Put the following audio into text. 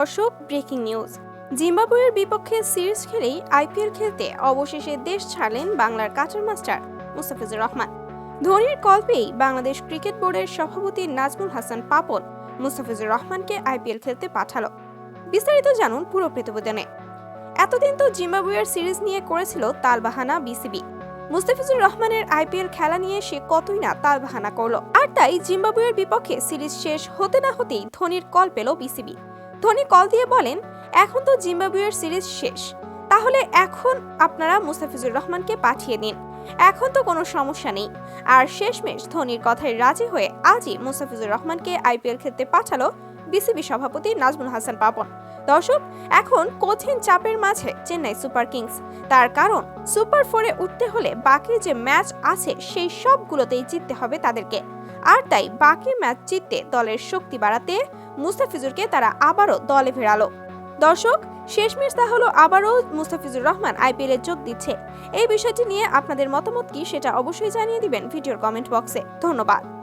দর্শক breaking news জিম্বাবুয়ের বিপক্ষে সিরিজ খেলেই আইপিএল খেলতে অবশেষে দেশ ছাড়লেন বাংলার কাটার মাস্টার মুস্তাফিজুর রহমান। ধোনির কল পেয়েই বাংলাদেশ ক্রিকেট বোর্ডের সভাপতি নাজমুল হাসান পাপন মুস্তাফিজুর রহমানকে আইপিএল খেলতে পাঠালো। বিস্তারিত জানুন পুরো প্রতিবেদনে। এতদিন তো জিম্বাবুয়ের সিরিজ নিয়ে করেছিল তালবাহানা বিসিবি। মুস্তাফিজুর রহমানের আইপিএল খেলা নিয়ে সে কতই না তালবাহানা করল। আর তাই জিম্বাবুয়ের বিপক্ষে সিরিজ শেষ হতে না হতেই ধোনির কল পেল বিসিবি। ধোনি কল দিয়ে বলেন, এখন তো জিম্বাবুয়ের সিরিজ শেষ। তাহলে এখন আপনারা মুস্তাফিজুর রহমানকে পাঠিয়ে দিন। এখন তো কোনো সমস্যা নেই। আর শেষমেশ ধোনির কথায় রাজি হয়ে আজই মুস্তাফিজুর রহমানকে আইপিএল খেলতে পাঠালো বিসিবি সভাপতি নাজমুল হাসান পাপন। দর্শক, এখন কঠিন চাপের মাঝে চেন্নাই সুপার কিংস। তার কারণ, সুপার ফোরে উঠতে হলে বাকি যে ম্যাচ আছে সেই সবগুলোতেই জিততে হবে তাদেরকে। আর তাই বাকি ম্যাচ জিততে দলের শক্তি বাড়াতে মুস্তাফিজুরকে তারা আবারও দলে ফেরালো। দর্শক, শেষমেশ তা হলো আবারও মুস্তাফিজুর রহমান আইপিএলে যোগ দিচ্ছে। এই বিষয়টি নিয়ে আপনাদের মতামত কি সেটা অবশ্যই জানিয়ে দিবেন ভিডিওর কমেন্ট বক্সে। ধন্যবাদ।